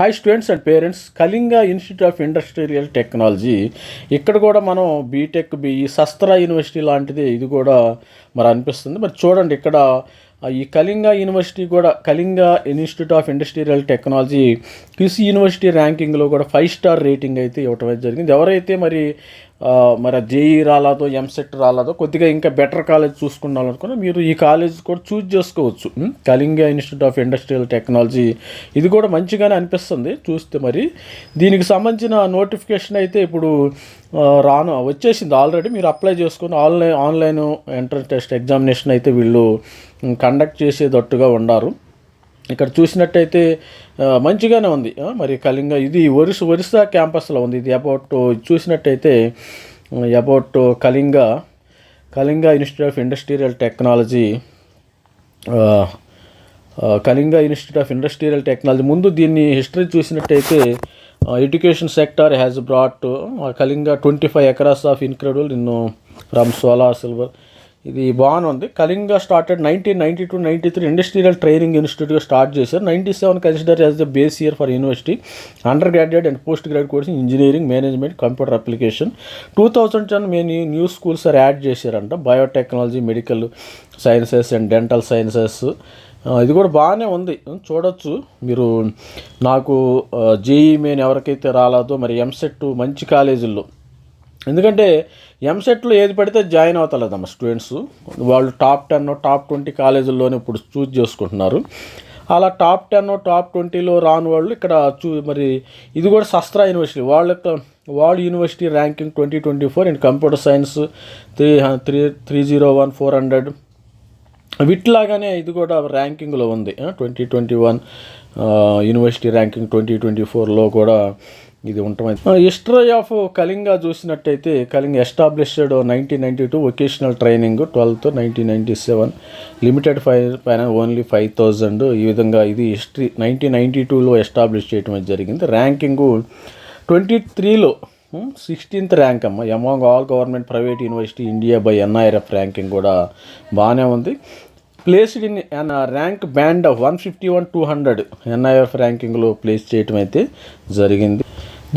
Hi students and parents Kalinga institute of industrial technology ఇక్కడ కూడా మనం బీటెక్ బిఈ శస్త్ర యూనివర్సిటీ లాంటిది ఇది కూడా మరి అనిపిస్తుంది. మరి చూడండి ఇక్కడ ఈ కళింగ యూనివర్సిటీ కూడా Kalinga institute of industrial technology QS university ర్యాంకింగ్లో కూడా ఫైవ్ స్టార్ రేటింగ్ అయితే ఇవ్వటం అయితే జరిగింది. ఎవరైతే మరి మరి జేఈ రాలేదో ఎంసెట్ రాలేదో కొద్దిగా ఇంకా బెటర్ కాలేజ్ చూసుకున్నారనుకున్నా మీరు ఈ కాలేజ్ కూడా చూజ్ చేసుకోవచ్చు. Kalinga institute of industrial technology. ఇది కూడా మంచిగానే అనిపిస్తుంది చూస్తే మరి. దీనికి సంబంధించిన నోటిఫికేషన్ అయితే ఇప్పుడు రాను వచ్చేసింది ఆల్రెడీ. మీరు అప్లై చేసుకుని online online entrance test examination అయితే వీళ్ళు కండక్ట్ చేసేటట్టుగా ఉన్నారు. ఇక్కడ చూసినట్టయితే మంచిగానే ఉంది. మరి కళింగ ఇది ఒరిస్సా ఒరిస్సా క్యాంపస్లో ఉంది. ఇది అబౌట్ చూసినట్టయితే about Kalinga Kalinga institute of industrial technology Kalinga institute of industrial technology. ముందు దీన్ని హిస్టరీ చూసినట్టయితే education sector has brought Kalinga twenty five acres of incredible in from సోలా silver ఇది బాగానే ఉంది. Kalinga started nineteen ninety two ninety three industrial training ఇన్స్టిట్యూట్గా start చేశారు. Ninety seven consider as the base year for university undergraduate and postgraduate course engineering management computer application two thousand ten మేము new schools sir add చేశారంట biotechnology medical sciences and dental sciences ఇది కూడా బాగానే ఉంది. చూడొచ్చు. మీరు నాకు జేఈ మెయిన్ ఎవరికైతే రాలేదో మరి ఎంసెట్ మంచి కాలేజీల్లో ఎందుకంటే ఎంసెట్లో ఏది పడితే జాయిన్ అవుతలేదమ్మ స్టూడెంట్స్ వాళ్ళు టాప్ టెన్ టాప్ ట్వంటీ కాలేజీల్లోనే ఇప్పుడు చూజ్ చేసుకుంటున్నారు. అలా టాప్ టెన్ టాప్ ట్వంటీలో రాని వాళ్ళు ఇక్కడ చూ మరి ఇది కూడా శస్త్ర యూనివర్సిటీ వాళ్ళ యొక్క వాళ్ళ university ranking twenty twenty four and computer science three three three zero one four hundred వీటిలాగానే ఇది కూడా ర్యాంకింగ్లో ఉంది. Twenty twenty one university ranking twenty twenty ఫోర్లో కూడా ఇది ఉంటుంది హిస్టరీ ఆఫ్ కళింగ చూసినట్టయితే Kalinga established nineteen ninety two vocational training twelfth nineteen ninety seven limited five పైన ఓన్లీ ఫైవ్ థౌజండ్ ఈ విధంగా ఇది హిస్టరీ నైన్టీన్ నైంటీ టూలో ఎస్టాబ్లిష్ చేయడం అయితే జరిగింది. ర్యాంకింగు ట్వంటీ త్రీలో సిక్స్టీన్త్ ర్యాంక్ అమ్మ. Among all government private university India by NIRF ranking కూడా బాగానే ఉంది. Placed in an rank band of one fifty one two hundred NIRF ర్యాంకింగ్లో place చేయటం అయితే జరిగింది.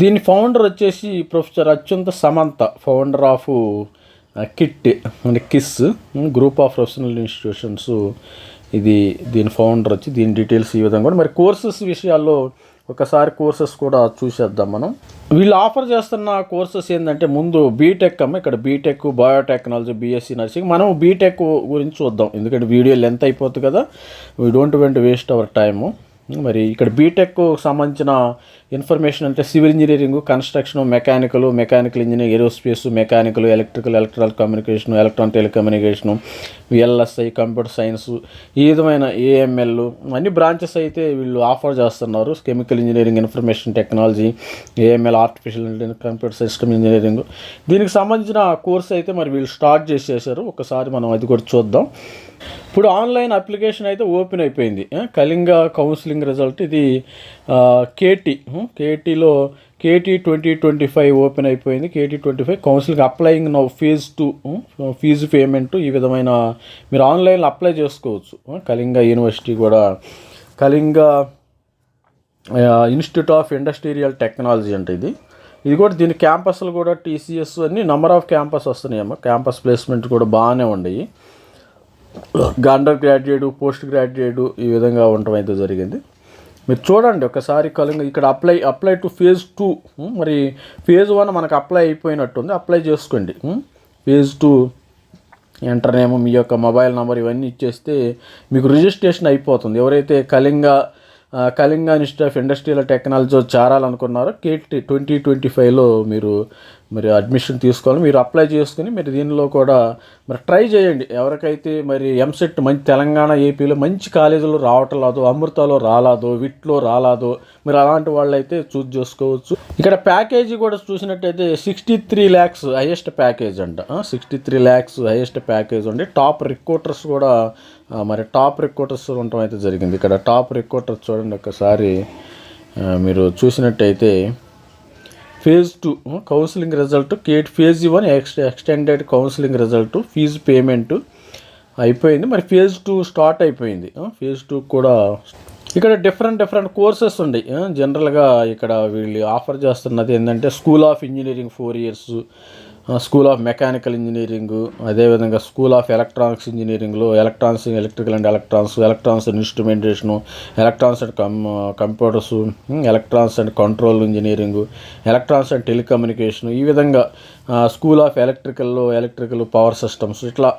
దీని ఫౌండర్ వచ్చేసి ప్రొఫెసర్ అత్యంత సమంత ఫౌండర్ ఆఫ్ కిట్ అంటే KISS group of professional institutions ఇది దీని ఫౌండర్ వచ్చి దీని డీటెయిల్స్ ఈ విధంగా కూడా. మరి కోర్సెస్ విషయాల్లో ఒకసారి కోర్సెస్ కూడా చూసేద్దాం మనం. వీళ్ళు ఆఫర్ చేస్తున్న కోర్సెస్ ఏంటంటే ముందు బీటెక్ అమ్మ ఇక్కడ బీటెక్ బయోటెక్నాలజీ బీఎస్సీ నర్సింగ్ మనం బీటెక్ గురించి చూద్దాం. ఎందుకంటే వీడియో లెంత్ అయిపోతుంది కదా. We don't went waste our time మరి ఇక్కడ బీటెక్ సంబంధించిన ఇన్ఫర్మేషన్ అంటే civil engineering construction mechanical mechanical engineering aerospace mechanical electrical electronic communication electron telecommunication VLSI computer science ఈ విధమైన ఏఎంఎల్ అన్ని బ్రాంచెస్ అయితే వీళ్ళు ఆఫర్ చేస్తున్నారు. Chemical engineering information technology AML artificial intelligence computer system engineering దీనికి సంబంధించిన కోర్స్ అయితే మరి వీళ్ళు స్టార్ట్ చేసేసారు. ఒకసారి మనం అది కూడా చూద్దాం. ఇప్పుడు ఆన్లైన్ అప్లికేషన్ అయితే ఓపెన్ అయిపోయింది. కళింగ కౌన్సిలింగ్ రిజల్ట్ ఇది KT కేటీలో KT twenty twenty five open అయిపోయింది. KT twenty five counselling applying now phase two fees payment ఈ విధమైన మీరు ఆన్లైన్లో అప్లై చేసుకోవచ్చు. కళింగ యూనివర్సిటీ కూడా Kalinga institute of industrial technology అంటే ఇది. ఇది కూడా దీని క్యాంపస్లు కూడా టీసీఎస్ అన్ని నెంబర్ ఆఫ్ క్యాంపస్ వస్తున్నాయమ్మా. క్యాంపస్ ప్లేస్మెంట్ కూడా బాగానే ఉన్నాయి. అండర్ గ్రాడ్యుయేట్ పోస్ట్ గ్రాడ్యుయేట్ ఈ విధంగా ఉండటం అయితే జరిగింది. మీరు చూడండి ఒకసారి కలుంగ ఇక్కడ apply apply to phase two. మరి ఫేజ్ వన్ మనకు అప్లై అయిపోయినట్టుంది అప్లై చేసుకోండి. ఫేజ్ టూ ఎంటర్ నేమ్ మీ యొక్క మొబైల్ నెంబర్ ఇవన్నీ ఇచ్చేస్తే మీకు రిజిస్ట్రేషన్ అయిపోతుంది. ఎవరైతే కళింగ ఆ, Kalinga institute of industrial technology చేరాలనుకున్నారో KT twenty twenty ఫైవ్లో మీరు మరి అడ్మిషన్ తీసుకోవాలి మీరు అప్లై చేసుకుని మీరు దీనిలో కూడా మరి ట్రై చేయండి. ఎవరికైతే మరి ఎంసెట్ మంచి తెలంగాణ ఏపీలో మంచి కాలేజీలో రావటం రాదు అమృతలో రాలాదో విట్లో రాలాదో మీరు అలాంటి వాళ్ళైతే చూజ్ చేసుకోవచ్చు. ఇక్కడ ప్యాకేజీ కూడా చూసినట్టయితే sixty three lakhs highest package అంట. Sixty three lakhs highest package ఉండి టాప్ రిక్రూటర్స్ కూడా మరి టాప్ రిక్రూటర్స్ ఉండటం అయితే జరిగింది. ఇక్కడ టాప్ రిక్రూటర్స్ చూడండి ఒకసారి మీరు చూసినట్టయితే phase two counselling result Kate phase one ex extended counselling result fees payment అయిపోయింది. మరి ఫేజ్ టూ స్టార్ట్ అయిపోయింది. ఫేజ్ టూ కూడా ఇక్కడ డిఫరెంట్ డిఫరెంట్ కోర్సెస్ ఉన్నాయి. జనరల్గా ఇక్కడ వీళ్ళు ఆఫర్ చేస్తున్నది ఏంటంటే school of engineering four years school of mechanical engineering అదేవిధంగా స్కూల్ ఆఫ్ ఎలక్ట్రానిక్స్ ఇంజనీరింగ్లో electronics electrical and electronics electronics and instrumentation electronics and com computers electronics and control engineering electronics and telecommunication ఈ విధంగా school of ఎలక్ట్రికల్లో electrical power systems ఇట్లా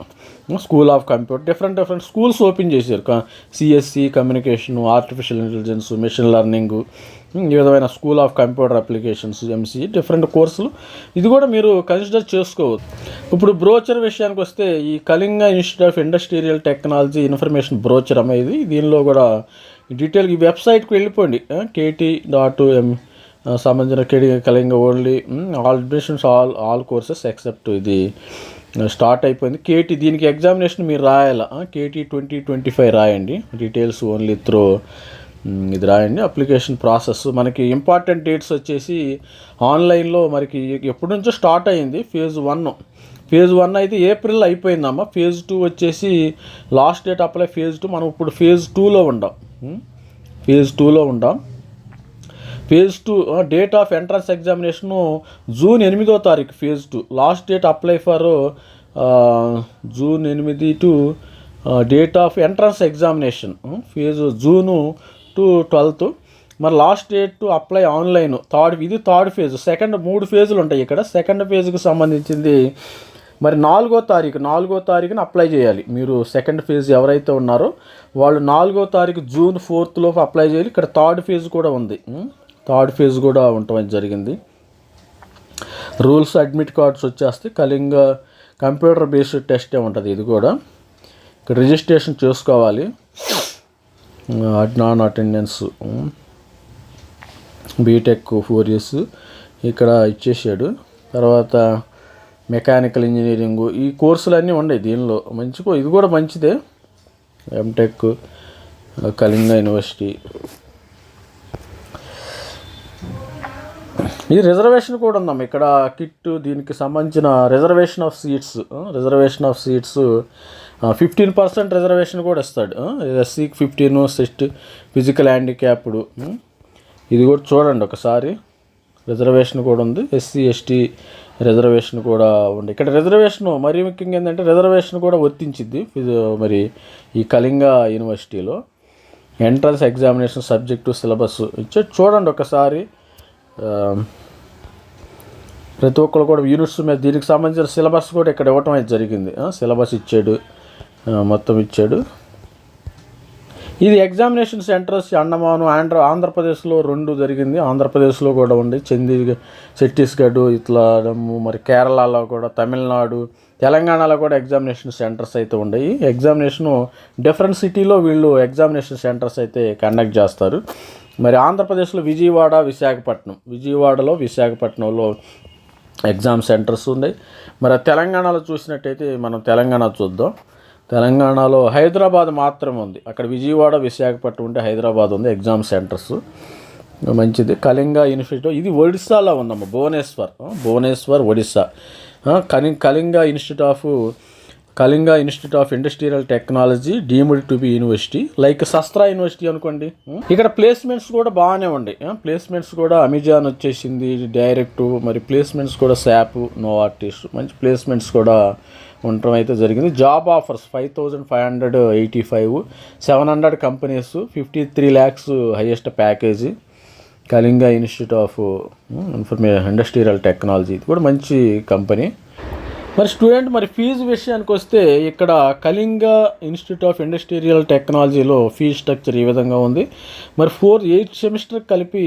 school of computer different different schools open చేశారు. CSC communication artificial intelligence machine learning ఈ విధమైన school of computer applications MCE different కోర్సులు ఇది కూడా మీరు కన్సిడర్ చేసుకోవచ్చు. ఇప్పుడు బ్రోచర్ విషయానికి వస్తే ఈ Kalinga institute of industrial technology information brochure అనేది దీనిలో కూడా డీటెయిల్ ఈ వెబ్సైట్కి వెళ్ళిపోండి. కేటీ డాట్ ఎం సంబంధించిన కేడి Kalinga only all admissions all all courses except ఇది స్టార్ట్ అయిపోయింది. కేటీ దీనికి ఎగ్జామినేషన్ మీరు రాయాలా? కేటీ ట్వంటీ ట్వంటీ ఫైవ్ రాయండి. డీటెయిల్స్ ఓన్లీ త్రో ఇది రాయండి. Application process. మనకి ఇంపార్టెంట్ డేట్స్ వచ్చేసి ఆన్లైన్లో మనకి ఎప్పటి నుంచో స్టార్ట్ అయింది. Phase one. ఫేజ్ వన్ అయితే ఏప్రిల్ అయిపోయిందమ్మ. ఫేజ్ టూ వచ్చేసి last date apply phase two. మనం ఇప్పుడు ఫేజ్ టూలో ఉండాం. ఫేజ్ టూలో ఉండాం. Phase two date of entrance examination June ఎనిమిదో తారీఖు phase two. Last date apply for June ఎనిమిది to date of entrance examination. Phase June to twelfth మరి last date to apply online third ఇది third phase second మూడు ఫేజులు ఉంటాయి ఇక్కడ. Second ఫేజ్కి సంబంధించింది మరి నాలుగో తారీఖు. నాలుగో తారీఖున అప్లై చేయాలి. మీరు సెకండ్ ఫేజ్ ఎవరైతే ఉన్నారో వాళ్ళు నాలుగో తారీఖు జూన్ ఫోర్త్లోపు అప్లై చేయాలి. ఇక్కడ థర్డ్ ఫేజ్ కూడా ఉంది. Hmm? థర్డ్ ఫేజ్ కూడా ఉండటం జరిగింది. రూల్స్ అడ్మిట్ కార్డ్స్ వచ్చేస్తే కళింగ కంప్యూటర్ బేస్డ్ టెస్టే ఉంటుంది. ఇది కూడా. ఇక్కడ రిజిస్ట్రేషన్ చేసుకోవాలి. Non attendance BTech four years ఇక్కడ ఇచ్చేసాడు. తర్వాత మెకానికల్ ఇంజనీరింగ్ ఈ కోర్సులు అన్నీ ఉన్నాయి దీనిలో. మంచి కో- ఇది కూడా మంచిదే. MTech Kalinga university. ఈ రిజర్వేషన్ కూడా ఉందమ్మా. ఇక్కడ కిట్ దీనికి సంబంధించిన reservation of seats reservation of seats fifteen percent reservation కూడా ఇస్తాడు. ఎస్సీకి ఫిఫ్టీన్ సెస్ట్ ఫిజికల్ హ్యాండిక్యాప్డ్ ఇది కూడా చూడండి ఒకసారి. రిజర్వేషన్ కూడా ఉంది. ఎస్సీ ఎస్టీ రిజర్వేషన్ కూడా ఉంది. ఇక్కడ రిజర్వేషన్ మరీ ముఖ్యంగా ఏంటంటే రిజర్వేషన్ కూడా వర్తించిద్ది. మరి ఈ కళింగ యూనివర్సిటీలో ఎంట్రన్స్ ఎగ్జామినేషన్ సబ్జెక్టు సిలబస్ ఇచ్చే చూడండి ఒకసారి. ప్రతి ఒక్కరు కూడా యూనిట్స్ మీద దీనికి సంబంధించిన సిలబస్ కూడా ఇక్కడ ఇవ్వటం అయితే జరిగింది. సిలబస్ ఇచ్చాడు. మొత్తం ఇచ్చాడు. ఇది ఎగ్జామినేషన్ సెంటర్స్ అండమాను ఆంధ్ర ఆంధ్రప్రదేశ్లో రెండు జరిగింది. ఆంధ్రప్రదేశ్లో కూడా ఉంది. చందీ ఛత్తీస్గఢ్ ఇట్లా మరి కేరళలో కూడా తమిళనాడు తెలంగాణలో కూడా ఎగ్జామినేషన్ సెంటర్స్ అయితే ఉన్నాయి ఎగ్జామినేషను డిఫరెంట్ సిటీలో వీళ్ళు ఎగ్జామినేషన్ సెంటర్స్ అయితే కండక్ట్ చేస్తారు. మరి ఆంధ్రప్రదేశ్లో విజయవాడ విశాఖపట్నం విజయవాడలో విశాఖపట్నంలో ఎగ్జామ్ సెంటర్స్ ఉన్నాయి. మరి తెలంగాణలో చూసినట్టయితే మనం తెలంగాణ చూద్దాం. తెలంగాణలో హైదరాబాద్ మాత్రమే ఉంది. అక్కడ విజయవాడ విశాఖపట్నం ఉంటే హైదరాబాద్ ఉంది ఎగ్జామ్ సెంటర్స్. మంచిది. కళింగ ఇన్స్టిట్యూట్ ఇది ఒడిస్సాలో ఉందమ్మా భువనేశ్వర్. భువనేశ్వర్ ఒడిస్సా కలి Kalinga institute of Kalinga institute of industrial technology deemed to be university. Like SASTRA university అనుకోండి. ఇక్కడ ప్లేస్మెంట్స్ కూడా బాగానే ఉన్నాయి ప్లేస్మెంట్స్ కూడా అమెజాన్ వచ్చేసింది డైరెక్ట్ మరి ప్లేస్మెంట్స్ కూడా శాప్ నో ఆర్టిస్ట్ మంచి ప్లేస్మెంట్స్ కూడా ఉండటం అయితే జరిగింది. Job offers five thousand five hundred eighty five seven hundred companies fifty three lakhs highest package Kalinga institute of ఇన్ఫర్మే industrial technology ఇది కూడా మంచి కంపెనీ మరి స్టూడెంట్ మరి ఫీజు విషయానికి వస్తే ఇక్కడ కళింగ ఇన్స్టిట్యూట్ ఆఫ్ ఇండస్ట్రియల్ టెక్నాలజీలో ఫీజు స్ట్రక్చర్ ఈ విధంగా ఉంది. మరి ఫోర్ ఎయిట్ సెమిస్టర్ కలిపి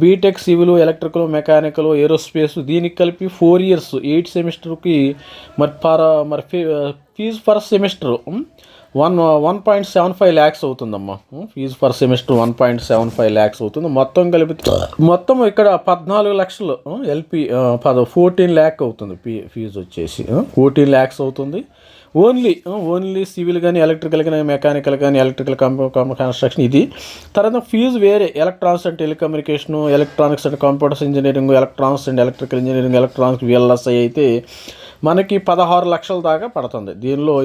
BTech civil electrical mechanical aerospace దీనికి కలిపి ఫోర్ ఇయర్స్ ఎయిట్ సెమిస్టర్కి మరి పర్ మరి fee fees for semester one one point seven five lakhs అవుతుందమ్మా. Fees per semester one point seven five lakhs అవుతుంది. మొత్తం కలిపి మొత్తం ఇక్కడ పద్నాలుగు లక్షలు ఎల్పి పద ఫోర్టీన్ ల్యాక్ అవుతుంది. ఫీజు వచ్చేసి ఫోర్టీన్ ల్యాక్స్ అవుతుంది. ఓన్లీ ఓన్లీ సివిల్ కానీ ఎలక్ట్రికల్ కానీ మెకానికల్ కానీ ఎలక్ట్రికల్ కన్స్ట్రక్షన్ ఇది. తర్వాత ఫీజు వేరే electronics and telecommunication electronics and computers engineering electronics and electrical engineering electronics VLSI అయితే మనకి పదహారు లక్షల దాకా పడుతుంది. దీనిలో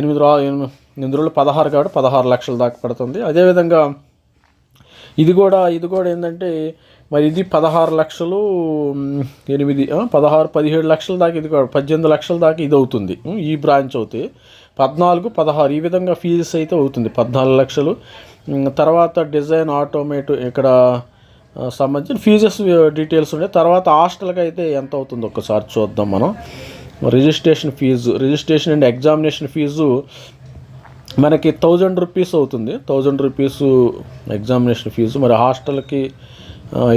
ఎనిమిది రా ఎనిమిది రోజులు పదహారు కాబట్టి పదహారు లక్షల దాకా పడుతుంది. అదేవిధంగా ఇది కూడా ఇది కూడా ఏంటంటే మరి ఇది పదహారు లక్షలు ఎనిమిది పదహారు పదిహేడు లక్షల దాకా ఇది పద్దెనిమిది లక్షల దాకా ఇది అవుతుంది. ఈ బ్రాంచ్ అవుతే పద్నాలుగు పదహారు ఈ విధంగా ఫీజెస్ అయితే అవుతుంది పద్నాలుగు లక్షలు. తర్వాత డిజైన్ ఆటోమేట్ ఇక్కడ సంబంధించిన ఫీజెస్ డీటెయిల్స్ ఉన్నాయి. తర్వాత హాస్టల్కి అయితే ఎంత అవుతుందో ఒకసారి చూద్దాం మనం. Registration fees registration and examination fees మనకి థౌజండ్ రూపీస్ అవుతుంది. Thousand rupees examination fees. మరి హాస్టల్కి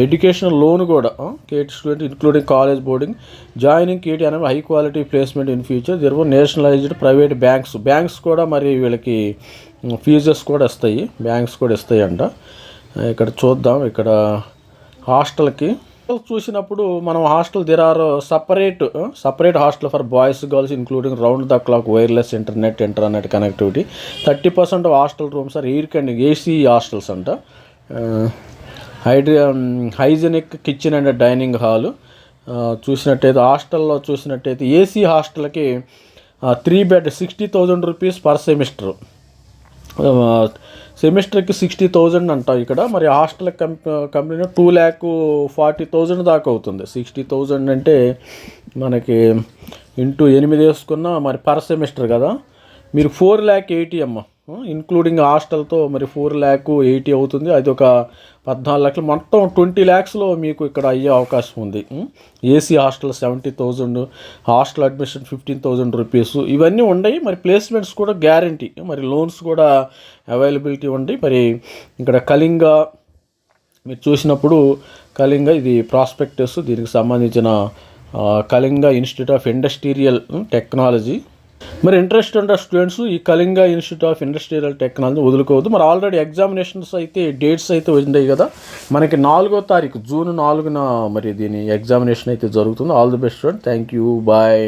ఎడ్యుకేషనల్ లోన్ కూడా KT student including college boarding joining KT అనే high quality placement in future there nationalised private banks banks కూడా మరి వీళ్ళకి fees కూడా ఇస్తాయి బ్యాంక్స్ కూడా ఇస్తాయి అంట ఇక్కడ చూద్దాం ఇక్కడ హాస్టల్కి. చూసినప్పుడు మనం hostel there are separate separate hostel for boys girls including round the clock wireless internet internet connectivity thirty percent hostel rooms are air కండి ఏసీ హాస్టల్స్ అంట. హైడ్రి hygienic kitchen and dining hall. చూసినట్టయితే హాస్టల్లో చూసినట్టయితే ఏసీ హాస్టల్కి three bed sixty thousand rupees per semester సెమిస్టర్కి sixty thousand అంట ఇక్కడ. మరి hostel కంప్ company two lakh forty thousand దాకా అవుతుంది. సిక్స్టీ థౌజండ్ అంటే మనకి ఇంటూ ఎనిమిది వేసుకున్న మరి పర్ సెమిస్టర్ కదా. మీరు ఫోర్ ల్యాక్ ఎయిటీ అమ్మ ఇంక్లూడింగ్ హాస్టల్తో మరి ఫోర్ ల్యాక్ ఎయిటీ అవుతుంది. అది ఒక పద్నాలుగు లక్షలు. మొత్తం ట్వంటీ ల్యాక్స్లో మీకు ఇక్కడ అయ్యే అవకాశం ఉంది. AC hostel seventy thousand hostel admission fifteen thousand rupees ఇవన్నీ ఉన్నాయి మరి ప్లేస్మెంట్స్ కూడా గ్యారంటీ మరి లోన్స్ కూడా అవైలబిలిటీ ఉంది మరి ఇక్కడ కళింగ మీరు చూసినప్పుడు కళింగ ఇది ప్రాస్పెక్టస్ దీనికి సంబంధించిన Kalinga institute of industrial technology మరి ఇంట్రెస్ట్ ఉన్న స్టూడెంట్స్ ఈ Kalinga institute of industrial technology వదులుకోవద్దు. మరి ఆల్రెడీ ఎగ్జామినేషన్స్ అయితే డేట్స్ అయితే ఉన్నాయి కదా. మనకి నాలుగో తారీఖు జూన్ నాలుగున మరి దీని ఎగ్జామినేషన్ అయితే జరుగుతుంది. All the best student thank you bye